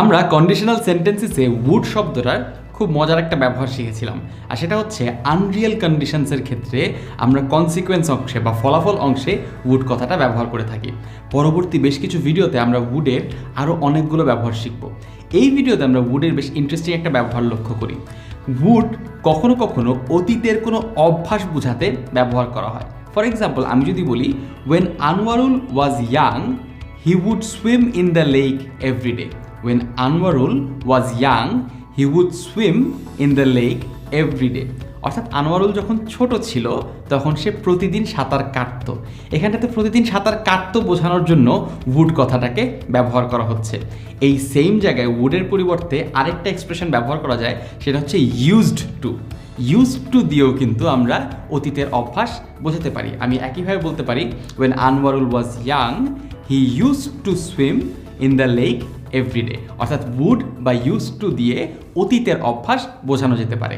আমরা conditional সেন্টেন্সেসে would শব্দটার খুব মজার একটা ব্যবহার শিখেছিলাম। আর সেটা হচ্ছে আনরিয়েল কন্ডিশনসের ক্ষেত্রে আমরা কনসিকোয়েন্স অংশে বা ফলাফল অংশে উড কথাটা ব্যবহার করে থাকি। পরবর্তী বেশ কিছু ভিডিওতে আমরা উডের আরও অনেকগুলো ব্যবহার শিখব। এই ভিডিওতে আমরা উডের বেশ ইন্টারেস্টিং একটা ব্যবহার লক্ষ্য করি। উড কখনো কখনো অতীতের কোনো অভ্যাস বোঝাতে ব্যবহার করা হয়। ফর এক্সাম্পল আমি যদি বলি when Anwarul was young he would swim in the lake every when Anwarul was young he would swim in the lake every day অর্থাৎ আনোয়ারুল যখন ছোট ছিল, তখন সে প্রতিদিন সাঁতার কাটতো। এখানটাতে প্রতিদিন সাঁতার কাটতো বোঝানোর জন্য উড কথাটাকে ব্যবহার করা হচ্ছে। এই সেম জায়গায় উডের পরিবর্তে আরেকটা এক্সপ্রেশন ব্যবহার করা যায়, সেটা হচ্ছে ইউজড টু ইউজড টু দিয়েও কিন্তু আমরা অতীতের অভ্যাস বোঝাতে পারি। আমি একইভাবে বলতে পারি when Anwarul was young he use to swim in the lake everyday অর্থাৎ উড বা ইউজ টু দিয়ে অতীতের অভ্যাস বোঝানো যেতে পারে।